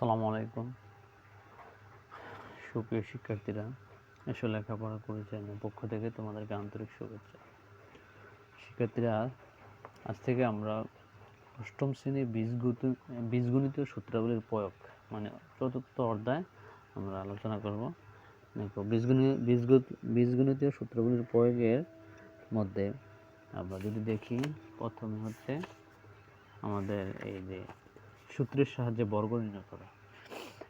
আসসালামু আলাইকুম। সুপ্রিয় শিক্ষার্থীরা, এসো লেখাপড়া পরিচালনার পক্ষ থেকে তোমাদেরকে আন্তরিক শুভেচ্ছা। শিক্ষার্থীরা, আজ থেকে আমরা অষ্টম শ্রেণির বীজগত বীজগণিত সূত্রাবলীর প্রয়োগ মানে চতুর্থ অধ্যায় আমরা আলোচনা করব। দেখো বীজগণিত বীজগত, বীজগণিতীয় সূত্রাবলীর প্রয়োগের মধ্যে আমরা যদি দেখি, প্রথমে হচ্ছে আমাদের এই যে সূত্রের সাহায্যে বর্গ নির্ণয় করা।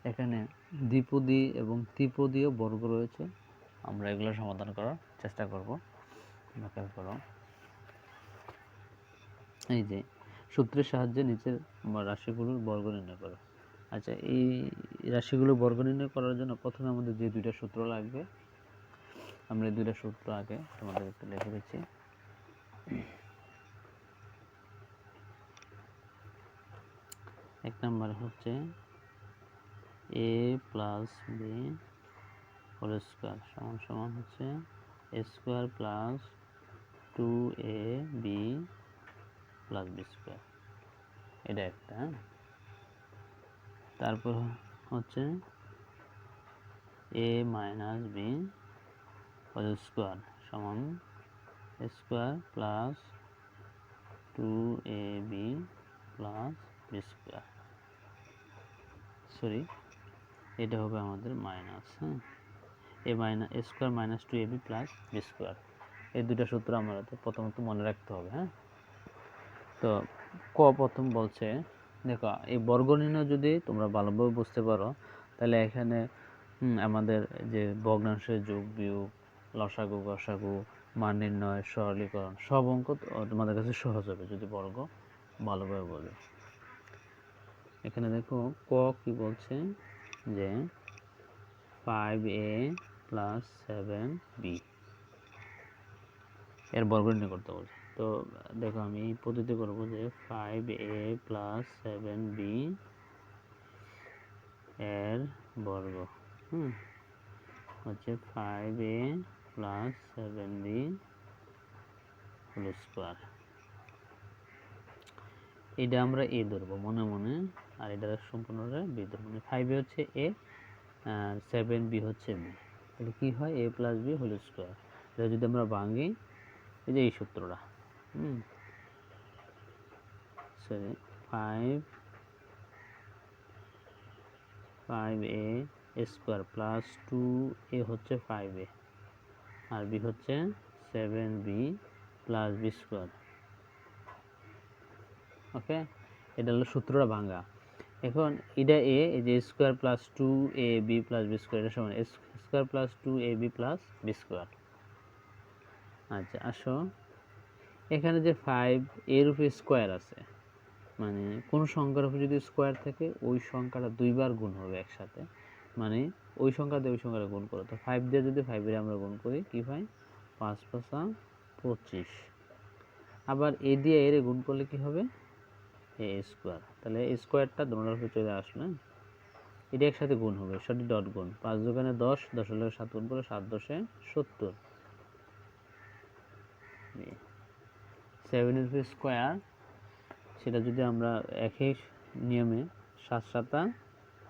এখানে দ্বিপদী এবং ত্রিপদীয় বর্গ রয়েছে। আমরা এগুলো সমাধান করার চেষ্টা করব। ব্যাখ্যা করো। এই যে, সূত্রের সাহায্যে নিচের রাশিগুলোর বর্গ নির্ণয় করো। আচ্ছা এই রাশিগুলো বর্গ নির্ণয় করার জন্য প্রথমে আমাদের যে দুইটা সূত্র লাগবে, আমরা এই দুইটা সূত্র আগে তোমাদের একটু লিখে দিচ্ছি। এক নাম্বার হচ্ছে A plus B whole square সমান সমান হচ্ছে A square plus two A B plus B square এটা একটা। তারপর হচ্ছে A minus B whole square সমান square plus two A B plus B square sorry, এটা হবে আমাদের মাইনাস হ্যাঁ? A minus A square minus two A B plus B square. এই দুটো সূত্র আমাদের প্রথমত মনে রাখতে হবে হ্যাঁ? তো ক প্রথম বলছে, দেখো, এই বর্গ নির্ণয় যদি তোমরা ভালোভাবে বুঝতে পারো, তাহলে এখানে আমাদের যে ভগ্নাংশের যোগ বিয়োগ, লসাগু, গসাগু, মান নির্ণয়, সরলীকরণ, সব অঙ্ক তোমাদের কাছে সহজ হবে যদি বর্গ ভালোভাবে বোঝো। এখানে দেখো ক কি বলছে? যে five A plus seven B এর বর্গ করতে বলছে। তো দেখো আমি পদ্ধতি করব যে five A plus seven B এর বর্গ। হুম? হচ্ছে five A plus seven B whole square এটা আমরা এ ধরবো, মনে মনে আর এটা সম্পূর্ণটা বি ধরবো মানে ফাইভে হচ্ছে এ সেভেন বি হচ্ছে বি তাহলে কী হয়? A plus B whole square এটা যদি আমরা ভাঙি, এই যে এই সূত্রটা, হুম? Sorry five five A square plus two A হচ্ছে ফাইভ এ আর বি হচ্ছে seven B plus B square okay এটা হলো সূত্রটা ভাঙা। এখন এটা এ যে square plus two A B plus B square এটা সমান square plus two A B plus B square আচ্ছা আসো। এখানে যে ফাইভ এর উপরে স্কোয়ার আছে। মানে কোন সংখ্যার উপর যদি স্কোয়ার থাকে, ওই সংখ্যাটা দুইবার গুণ হবে একসাথে। মানে ওই সংখ্যা দিয়ে ওই সংখ্যাটা গুণ করো। তো ফাইভ দিয়ে যদি ফাইভের আমরা গুণ করি, কি হয়? পাঁচ পাঁচা পঁচিশ। আবার এ দিয়ে এর গুণ করলে কি হবে? A square. তাহলে স্কোয়ারটা দোনোটার উপরে চলে আসলো? এটা একসাথে গুণ হবে, সঠিক ডট গুণ। পাঁচ দোকানে দশ দশ হলে সাত গুণ করে সাত দশে সত্তর। সেভেনের উপরে স্কোয়ার সেটা যদি আমরা একই নিয়মে সাত সাতা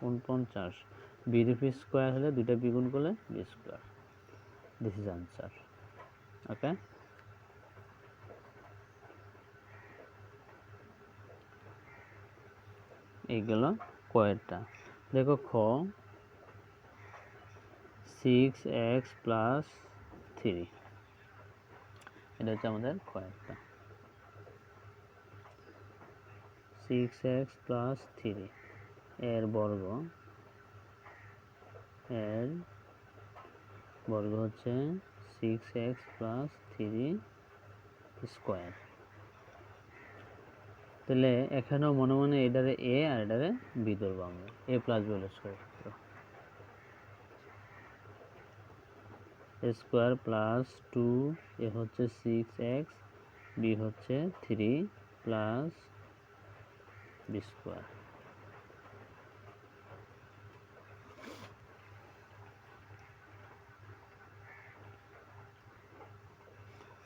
উনপঞ্চাশ বি রুপি স্কোয়ার হলে দুইটা দ্বিগুণ করলে B square. This is answer okay এইগুলো কয়েরটা। দেখো খ সিক্স এক্স প্লাস থ্রি এটা হচ্ছে আমাদের কয়েকটা সিক্স এক্স প্লাস থ্রি এর বর্গ এর বর্গ হচ্ছে six X plus three square তাহলে এখানেও মনে মনে এটারে এ আর এটারে বি ধরবো আমরা। A plus B square square plus two A হচ্ছে সিক্স এক্স বি হচ্ছে three plus B square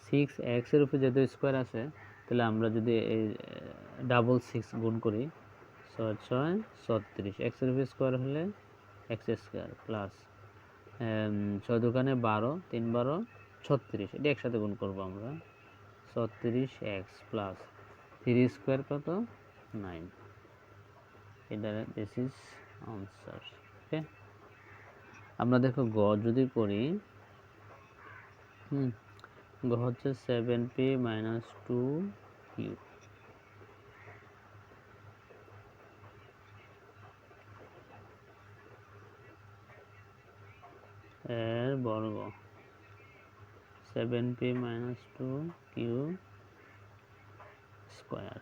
six এক্সের উপরে যেহেতু স্কোয়ার আছে তাহলে আমরা যদি এই ডাবল সিক্স গুণ করি, ছয় ছয়, ছত্রিশ। এক্সের স্কোয়ার হলে এক্স স্কোয়ার প্লাস ছয় দোকানে বারো, তিন বারো, ছত্রিশ। এটা একসাথে গুণ করব আমরা। ছত্রিশ এক্স প্লাস থ্রি স্কোয়ার কত? নাইন এটা দিস ইজ আনসার ওকে আমরা দেখো গ যদি করি, হুম গ হচ্ছে seven p minus two q এর বর্গ। Seven p minus two q square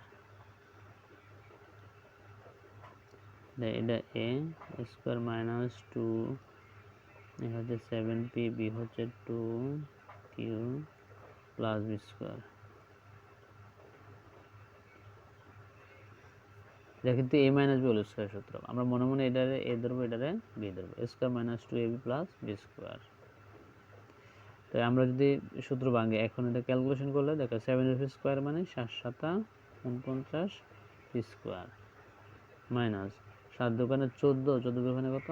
এটা এ স্কোয়ার মাইনাস টু হচ্ছে সেভেন পি বি হচ্ছে two q plus b square. এটা কিন্তু a minus b whole square সূত্র। আমরা মনে মনে এটারে এ ধরবো, এটারে বি ধরবো। Square minus two a b plus b square. তো আমরা যদি সূত্র ভাঙি, এখন এটা ক্যালকুলেশন করলে দেখো সেভেন এফ স্কোয়ার মানে সাত সাতা উনপঞ্চাশ স্কোয়ার মাইনাস সাত দোকানে চোদ্দ চোদ্দ দোকানে কত?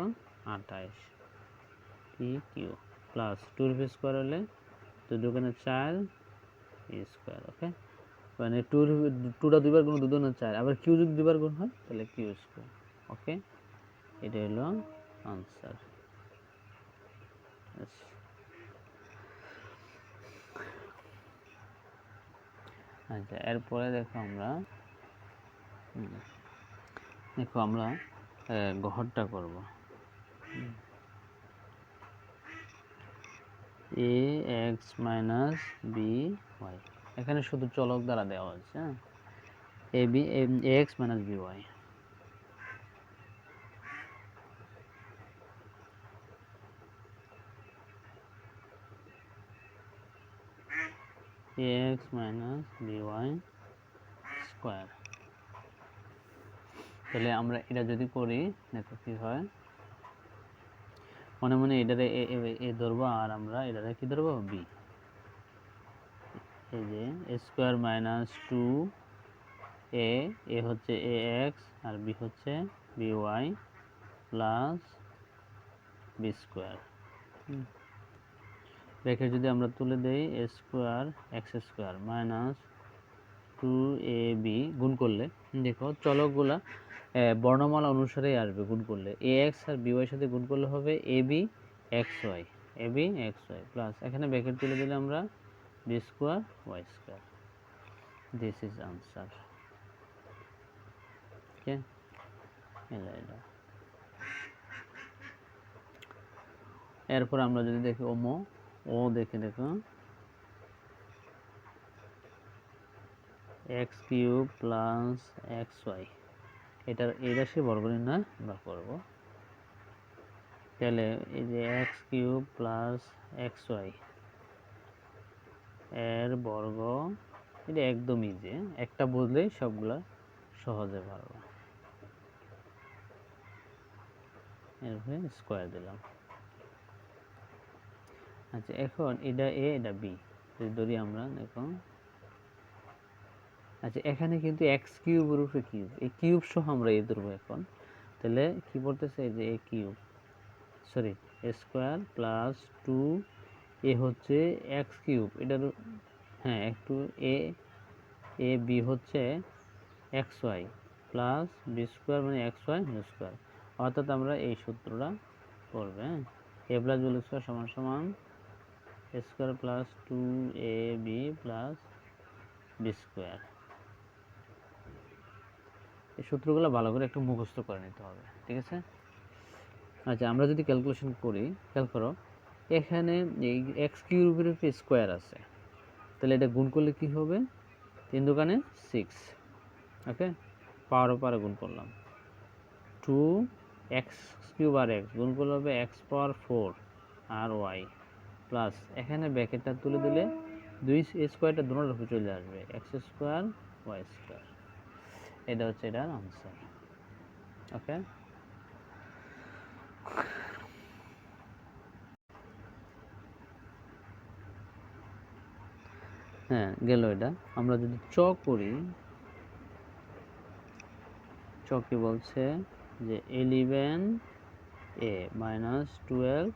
আঠাইশ। P q plus two rupee square হলে দুই দোকানে চার এ স্কোয়ার ওকে মানে টু টুটা দুইবার গুণ না চার। আবার কিউ যদি দুইবার গুণ হয়, তাহলে কিউ স্কোয়ার ওকে এটা হলো আনসার আচ্ছা এরপরে দেখো আমরা দেখো আমরা ঘরটা করব। A x minus b y এখানে শুধু চলক দ্বারা দেওয়া হচ্ছে হ্যাঁ? A b x minus b y minus b y square তাহলে আমরা এটা যদি করি, দেখো কি হয়? মনে মনে এটারে এ এ- এ ধরবো আর আমরা এটারে কি ধরবো? বি এই যে square minus two a a হচ্ছে এ এক্স আর বি হচ্ছে b y plus b square রেখে যদি আমরা তুলে দেই a square x square minus two a b গুণ করলে। দেখো চলকগুলা বর্ণমালা অনুসারেই আসবে গুণ করলে। এ, এক্স আর বি ওয়াইয়ের সাথে গুণ করলে হবে a, b, x, y. A, b, x, y. Plus এখানে ব্যাকেট তুলে দিলে আমরা b square, y square. This is answer okay এরপর আমরা যদি দেখি ওমো, ও দেখে দেখো। X cube plus x y এটার এই রাশি বর্গনির্ণয় আমরা করব। তাহলে এই যে x cube plus x y এর বর্গ এটা একদম ইজি একটা বুঝলেই সবগুলা সহজে পারব। এরপরে স্কোয়ার দিলাম। আচ্ছা এখন এটা এ এটা বি যদি ধরি আমরা দেখো আচ্ছা এখানে কিন্তু এক্স কিউবের উপরে কিউব এই কিউব সহ আমরা এ ধরবো এখন। তাহলে কি বলতেছে? যে a cube sorry square plus two a হচ্ছে এক্স কিউব এটার হ্যাঁ একটু এ এ বি হচ্ছে x y plus b square মানে এক্স ওয়াই স্কোয়ার অর্থাৎ আমরা এই সূত্রটা করবে হ্যাঁ। এ প্লাস বি স্কোয়ার সমান সমান square plus two a b plus b square এই সূত্রগুলো ভালো করে একটু মুখস্থ করে নিতে হবে, ঠিক আছে? আচ্ছা আমরা যদি ক্যালকুলেশন করি, খেয়াল করো, এখানে এই এক্স কিউবের স্কোয়ার আছে। তাহলে এটা গুণ করলে কি হবে? তিন দোকানে সিক্স ওকে পাওয়ার পাওয়ারে গুণ করলাম। টু এক্স কিউব আর এক্স গুণ করলে হবে এক্স পাওয়ার ফোর আর ওয়াই প্লাস এখানে ব্যাকেটটা তুলে দিলে দুই স্কোয়ারটা দুটোর উপরে চলে আসবে এক্স স্কোয়ার ওয়াই স্কোয়ার এটা হচ্ছে এটার আনসার ওকে হ্যাঁ গেল এটা। আমরা যদি চ করি চকি বলছে? যে eleven a minus twelve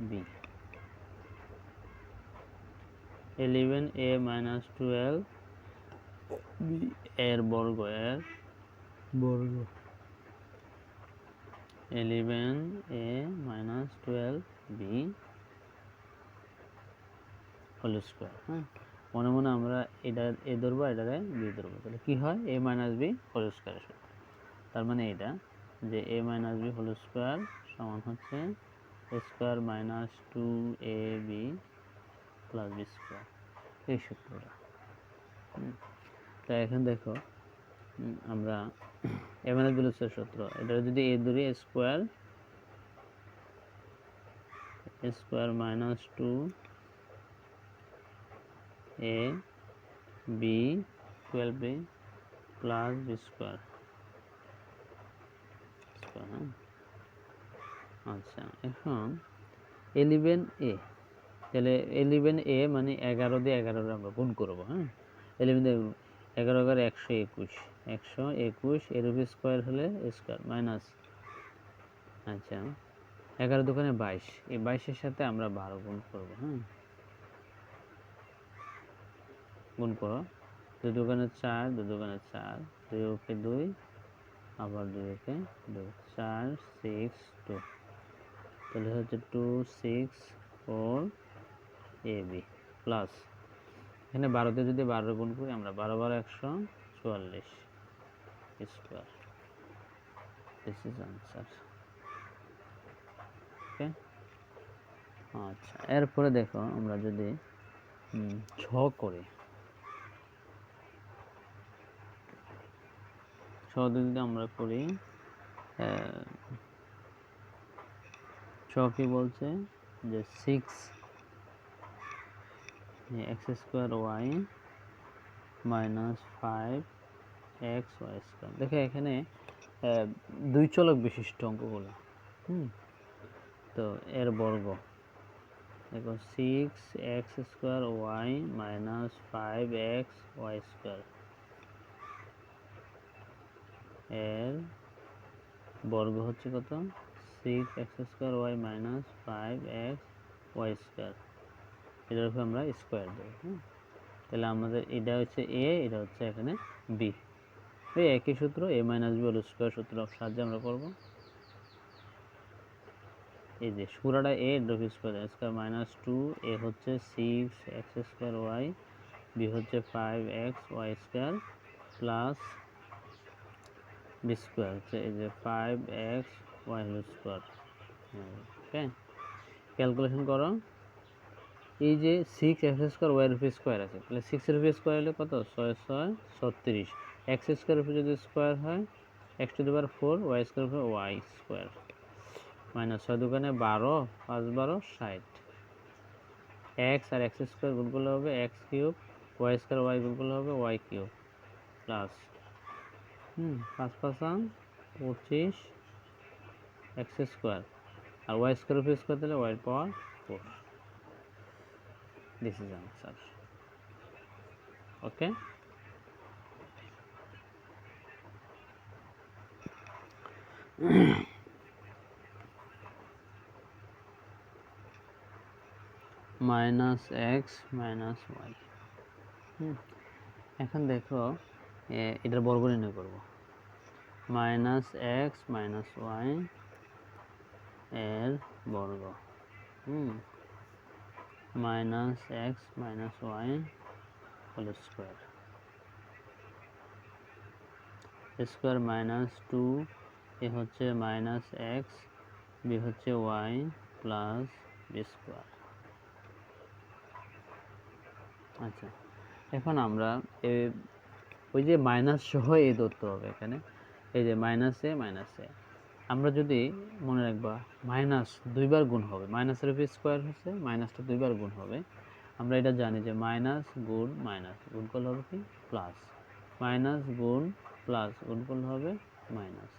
b eleven a minus twelve এর বর্গ এর বর্গ। Eleven a minus twelve b whole square হ্যাঁ মনে মনে আমরা এটা এ ধরবো এটারে বি ধরবো। তাহলে কী হয়? A minus b whole square তার মানে এটা যে a minus b whole square সমান হচ্ছে a square minus two a b plus b square এই সূত্রটা। হুম। তা এখন দেখো আমরা এ মাইনাস বি হোল সূত্র। এটা যদি এ ধরি square square minus two a b twelve b plus b square. হ্যাঁ? আচ্ছা এখন এলিভেন এ, তাহলে এলিভেন এ মানে এগারো দিয়ে এগারো আমরা গুণ করব হ্যাঁ? এলিভেন এগারো এগারো একশো একুশ। একশো একুশ এর উপর স্কোয়ার হলে স্কোয়ার মাইনাস আচ্ছা এগারো দোকানে বাইশ। এই বাইশের সাথে আমরা বারো গুণ করব হ্যাঁ গুণ করো। দুই দোকানে চার, দুই দোকানে চার, দুই ওকে দুই, আবার দুই ওকে দুই। চার সিক্স টু তাহলে হচ্ছে two six four a b plus এখানে বারোতে যদি বারো গুণ করি, আমরা বারো বারো একশো চুয়াল্লিশ square this is answer okay আচ্ছা এরপরে দেখো আমরা যদি ছ করি। ছ যদি আমরা করি ছ কি বলছে? যে six x square y minus five x y square দেখে এখানে দুই চলক বিশিষ্ট অঙ্কগুলো, হুম? তো এর বর্গ। দেখো six x square y minus five x y square এর বর্গ হচ্ছে কত? Six x square y minus five x y square এটার উপরে আমরা স্কোয়ার দেবো হ্যাঁ তাহলে আমাদের এটা হচ্ছে এ এটা হচ্ছে এখানে বি ওই একই সূত্র a minus b whole square সূত্র সাহায্যে আমরা করব। এই যে সুরাটা a drop square square minus two a হচ্ছে six x square y b হচ্ছে five x y square plus b square হচ্ছে এই যে five x y whole square okay calculation করো। এই যে six x square y rupee square আছে, তাহলে সিক্স রুপি স্কোয়ার হলে কত? ছয় ছয়, ছত্রিশ। এক্স স্কোয়ার রুপি যদি স্কোয়ার হয় x to the power four y square rupee y square minus ছয় দোকানে বারো, পাঁচ বারো, ষাট। এক্স আর এক্স স্কোয়ার গুণ করলে হবে x cube y square y গুণ করলে হবে ওয়াই কিউব প্লাস হুম, পাঁচ পাঁচা পঁচিশ এক্স স্কোয়ার আর ওয়াই স্কোয়ার রুপি স্কোয়ার দিলে y power four this is answer okay minus x minus y এখন দেখো এটার বর্গ নির্ণয় করব। মাইনাস এক্স মাইনাস ওয়াই এর বর্গ। হুম। Minus x minus y whole square square minus two a হচ্ছে মাইনাস এক্স বি হচ্ছে ওয়াই প্লাস বি স্কোয়ার আচ্ছা এখন আমরা ওই যে মাইনাস সহ এই ধরতে হবে এখানে। এই যে মাইনাস এ মাইনাস এ আমরা যদি মনে রাখবা মাইনাস দুইবার গুণ হবে, মাইনাসের উপর স্কোয়ার হচ্ছে, মাইনাসটা দুইবার গুণ হবে, আমরা এটা জানি যে মাইনাস গুণ মাইনাস গুণ করলে হবে কি? প্লাস। মাইনাস গুণ প্লাস গুণ করলে হবে মাইনাস।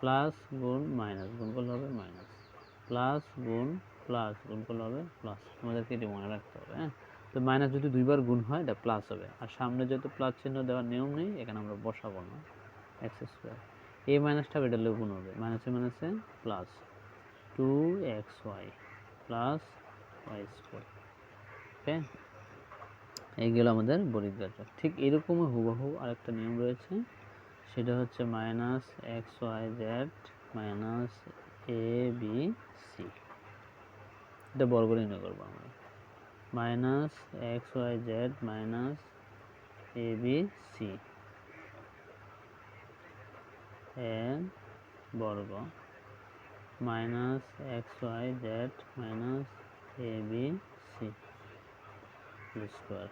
প্লাস গুণ মাইনাস গুণ করলে হবে মাইনাস। প্লাস গুণ প্লাস গুণ করলে হবে প্লাস। আমাদেরকে এটি মনে রাখতে হবে হ্যাঁ? তো মাইনাস যদি দুইবার গুণ হয়, এটা প্লাস হবে। আর সামনে যেহেতু প্লাস চিহ্ন দেওয়ার নিয়ম নেই, এখানে আমরা বসাবো না। X square. এ মাইনাসটা এটা হলে গুণ হবে মাইনাসে মাইনাসে plus two x y plus y square okay এই গেল আমাদের বরিদ্রার্য ঠিক এরকমই হুবহু আরেকটা নিয়ম রয়েছে। সেটা হচ্ছে minus x y z minus a b c এটা বর্গ নির্ণয় করব আমরা। Minus x y z minus a b c এর বর্গ minus x y z minus a b c square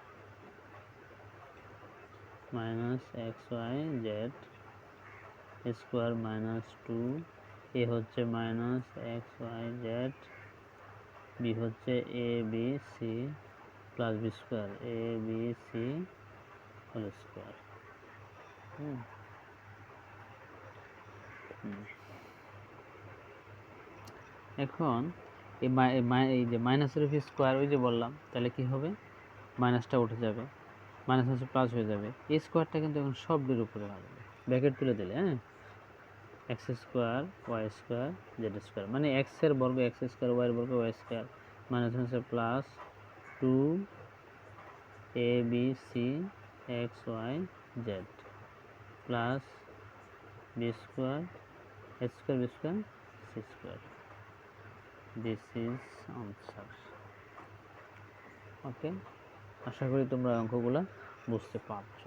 minus x y z square minus two a হচ্ছে minus x y z b হচ্ছে a b c plus b square a b c whole square. হুম। এখন এই যে মাইনাসের উপর square ওই যে বললাম, তাহলে কি হবে? মাইনাসটা উঠে যাবে। মাইনাস হচ্ছে প্লাস হয়ে যাবে। এই স্কোয়ারটা কিন্তু এখন সবটির উপরে হবে ব্র্যাকেট তুলে দিলে হ্যাঁ? X square y square z square মানে এক্সের বর্গ এক্স স্কোয়ার ওয়াইয়ের বর্গ ওয়াই স্কোয়ার মাইনাস হচ্ছে plus two a b c x y z plus b square square, b square, c square. This is answer okay আশা করি তোমরা অঙ্কগুলো বুঝতে পারছ।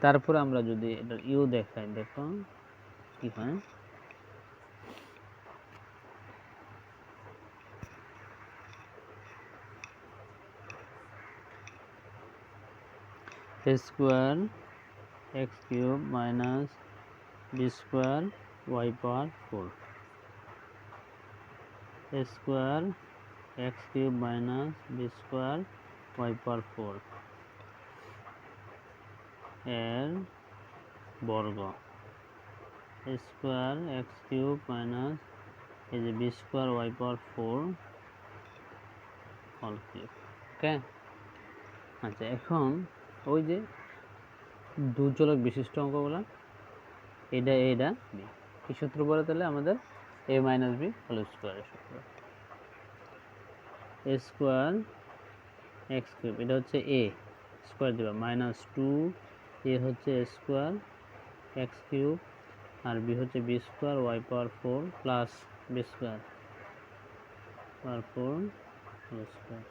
তারপরে আমরা যদি এটা ইউ দেখাই, দেখো কি হয়? Square x cube minus b square y power four. Square x cube minus b square y power four এর বর্গ। স্কোয়ার এক্স কিউব মাইনাস এই যে b square y power four all cube, okay? আচ্ছা এখন ওই যে দুচলক বিশিষ্ট অঙ্কগুলো এটা এটা বি কি সূত্র বলে তাহলে? আমাদের এ মাইনাস বি হোল স্কোয়ারের সূত্র। এ স্কোয়ার এক্স কিউব এটা হচ্ছে এ স্কোয়ার দেবা। মাইনাস টু এ হচ্ছে স্কোয়ার এক্স কিউব আর বি হচ্ছে b square y power four plus b square power four whole square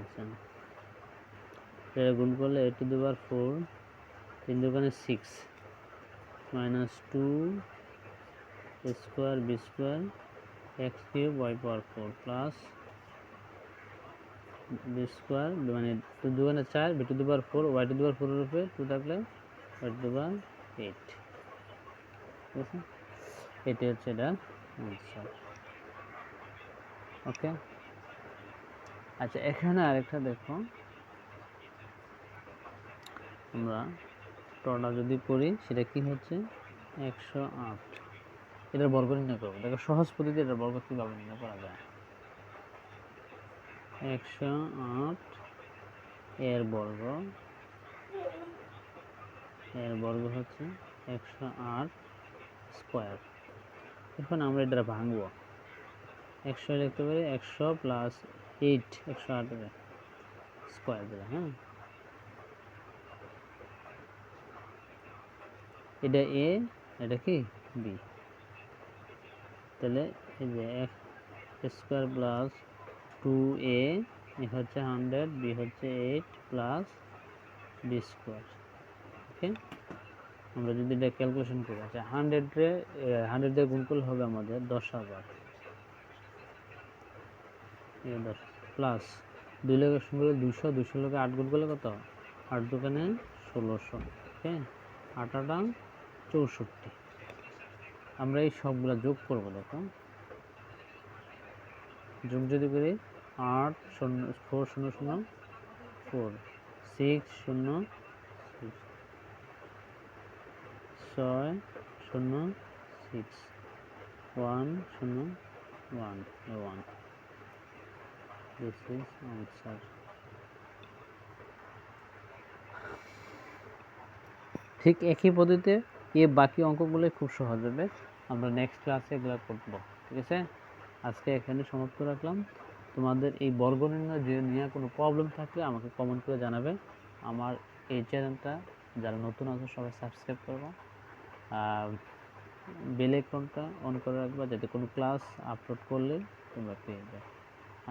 আচ্ছা। এটা গুণ করলে এ টু দি পাওয়ার ফোর তিন দোকানে six minus two square b square x cube y power four plus b square মানে two দোকানে চার b to the power four y to the power ফোরের উপরে টু থাকলে y to the power eight ঠিক আছে এটি হচ্ছে এটা আনসার ওকে আচ্ছা এখানে আরেকটা দেখো। আমরা টটা যদি করি সেটা কি হচ্ছে? একশো আট। এটার বর্গ নির্ণয় করব। দেখো, সহজ পদ্ধতি, এটার বর্গ কীভাবে নির্ণয় করা যায়? একশো আট, এর বর্গ এর বর্গ হচ্ছে একশো আট স্কোয়ার। এখন আমরা এটা ভাঙবো। একশো লিখতে পারি, একশো প্লাস এইট, একশো আটের স্কোয়ার দিলে হ্যাঁ? এটা এ এটা কি? বি তাহলে এই যে এক স্কোয়ার প্লাস টু এ হচ্ছে হান্ড্রেড বি হচ্ছে eight plus b square okay আমরা যদি এটা ক্যালকুলেশন করি আচ্ছা হান্ড্রেডে হান্ড্রেড দিয়ে গুণ করলে হবে আমাদের দশ হাজার প্লাস দুই লোকের সঙ্গে দুশো দুশো লোকে আট গুণ করলে কত? আট দোকানে ষোলোশো। ওকে আট আটাটা চৌষট্টি। আমরা এই সবগুলা যোগ করব, দেখো। যোগ যদি করি, আট শূন্য ফোর শূন্য শূন্য ফোর সিক্স শূন্য, ছয় শূন্য সিক্স ওয়ান শূন্য ওয়ান ওয়ান ঠিক একই পদ্ধতিতে এ বাকি অঙ্কগুলো খুব সহজ হবে। আমরা নেক্সট ক্লাসে এগুলো করব, ঠিক আছে? আজকে এখানে সমাপ্ত রাখলাম। তোমাদের এই বর্গ নির্ণয় যে নিয়ে কোনো প্রবলেম থাকলে আমাকে কমেন্ট করে জানাবে। আমার এই চ্যানেলটা যারা নতুন আছে, সবাই সাবস্ক্রাইব করব। বেল আইকনটা অন করে রাখবা, যাতে কোনো ক্লাস আপলোড করলে তোমরা পেয়ে যাও।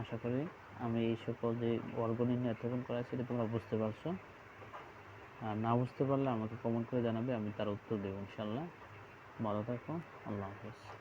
আশা করি আমি এই সকল যে বর্গ নির্ণয় এতক্ষণ করা সেটা তোমরা বুঝতে পারছ। আর না বুঝতে পারলে আমাকে কমেন্ট করে জানাবে, আমি তার উত্তর দেবো ইনশাল্লাহ ভালো থাকো, আল্লাহ হাফেজ।